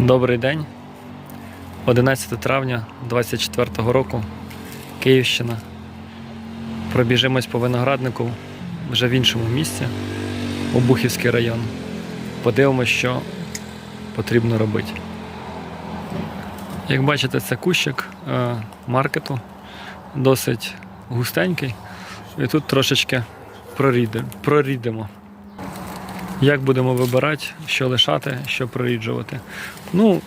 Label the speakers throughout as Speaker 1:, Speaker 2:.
Speaker 1: Добрий день. 11 травня 24 року. Київщина. Пробіжимось по винограднику вже в іншому місці, Обухівський район. Подивимось, що потрібно робити. Як бачите, це кущик е, маркету, досить густенький. І тут трошечки проріде- прорідимо. Як будемо вибирати, що лишати, що проріджувати. Ну,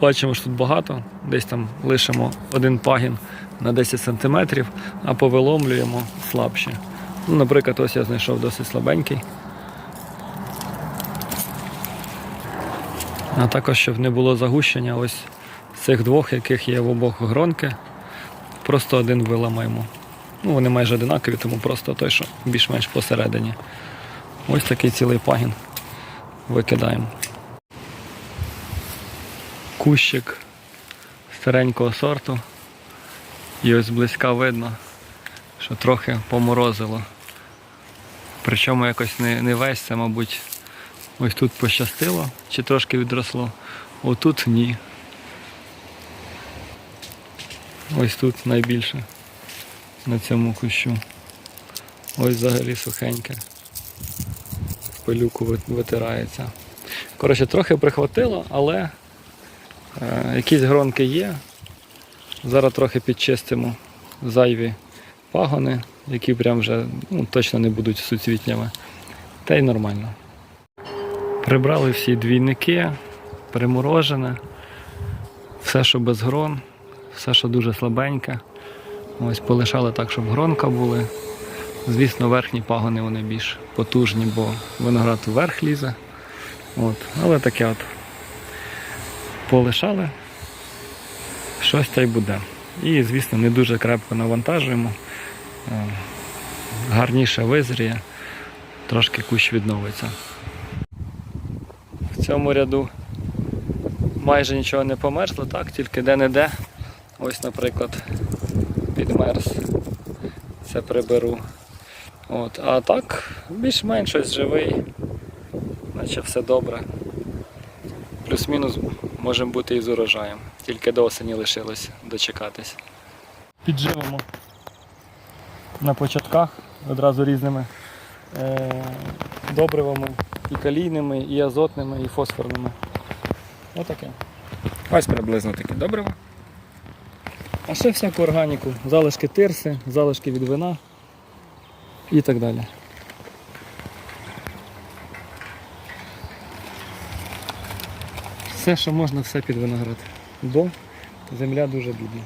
Speaker 1: бачимо, що тут багато. Десь там лишимо один пагін на 10 см, а повиломлюємо слабші. Ну, наприклад, ось я знайшов досить слабенький. А також, щоб не було загущення, ось цих двох, яких є в обох гронки, просто один виламаємо. Ну, вони майже одинакові, тому просто той, що більш-менш посередині. Ось такий цілий пагін викидаємо. Кущик старенького сорту. І ось зблизька видно, що трохи поморозило. Причому якось не, не весь, це, мабуть, ось тут пощастило чи трошки відросло. Отут ні. Ось тут найбільше на цьому кущу. Ось взагалі сухеньке пилюку витирається. Коротше, трохи прихватило, але е, якісь гронки є. Зараз трохи підчистимо зайві пагони, які прям вже ну, точно не будуть суцвітнями. Та й нормально. Прибрали всі двійники, приморожене, все, що без грон, все, що дуже слабеньке. Ось полишали так, щоб гронка були. Звісно, верхні пагони вони більш потужні, бо виноград вверх лізе. От. Але таке от полишали, щось та й буде. І, звісно, не дуже крепко навантажуємо. Е, Гарніше визріє, трошки кущ відновиться. В цьому ряду майже нічого не померзло, так, тільки де-не-де. Ось, наприклад, підмерз. Це приберу. От, а так, більш-менш ось живий, наче все добре. Плюс-мінус можемо бути і з урожаєм. Тільки до осені лишилось дочекатись. Підживимо на початках одразу різними е- добривами, і калійними, і азотними, і фосфорними. Отаке.
Speaker 2: Ось приблизно таке добриво.
Speaker 1: А ще всяку органіку, залишки тирси, залишки від вина і так далі. Все, що можна, все під виноград. Бо земля дуже бідна.